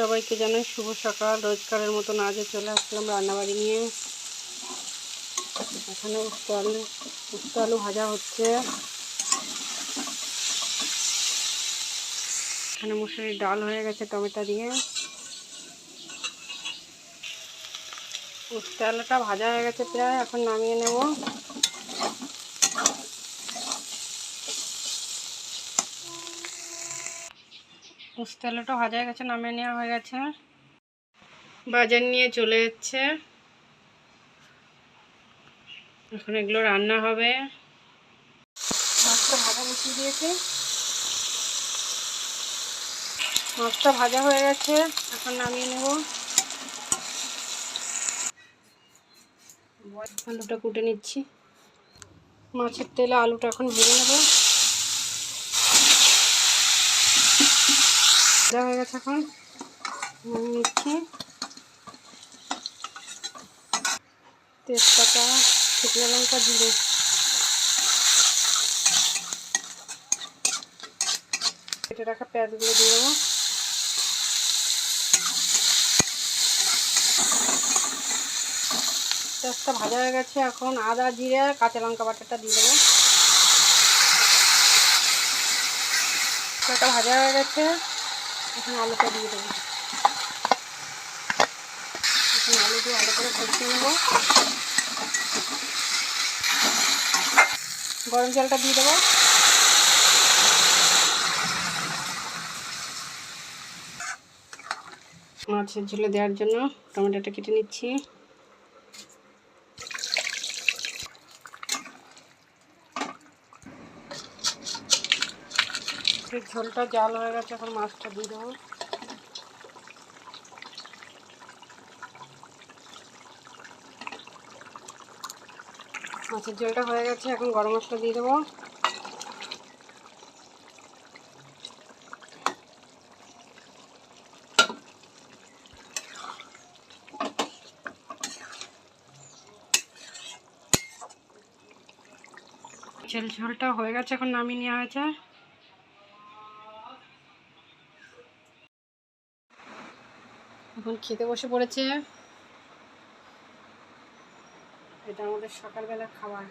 সবাইকে জানাই শুভ সকাল। রোজকারের মতন আজও চলে আসলাম রান্নাবাড়ি নিয়ে। এখানে উস্তো আলু আলু ভাজা হচ্ছে। এখানে মুসুরির ডাল হয়ে গেছে টমেটো দিয়ে। উস্তো আলুটা ভাজা হয়ে গেছে প্রায়, এখন নামিয়ে নেব। উস্তো আলুটা ভাজা হয়ে গেছে, নামিয়ে নেওয়া হয়ে গেছে। বাজার নিয়ে চলে যাচ্ছে। এখন এগুলো রান্না হবে। মাছটা ভাজা বসিয়ে দিয়েছে। মাছটা ভাজা হয়ে গেছে, এখন নামিয়ে নেব। আলুটা কুটে নিচ্ছি। মাছের তেলে আলুটা এখন ভেজে নেব। ভাজা হয়ে গেছে এখন। নিচ্ছি। তেজপাতা, শুকনো লঙ্কা, জিরে। কেটে রাখা পেঁয়াজগুলো দিয়ে দেবো। পেঁয়াজটা ভাজা হয়ে গেছে, এখন আদা, জিরে, কাঁচা লঙ্কা বাটাটা দিয়ে দেবো। পেঁয়াজটা ভাজা হয়ে গেছে। এখন আলুটা দিয়ে দেবো। এখন আলু দিয়ে ভালো করে কষিয়ে নেব। গরম জলটা দিয়ে দেবো। মাছের ঝোলে দেওয়ার জন্য টমেটোটা কেটে নিচ্ছি। ঝোলটা জাল হয়ে গেছে, এখন মাছটা দিয়ে দেবো। মাছের ঝোলটা হয়ে গেছে, এখন গরম মশলা দিয়ে দেবো। ঝোল ঝোলটা হয়ে গেছে, এখন নামিয়ে নেওয়া হয়েছে। এখন খেতে বসে পড়েছে। এটা আমাদের সকালবেলা খাবার।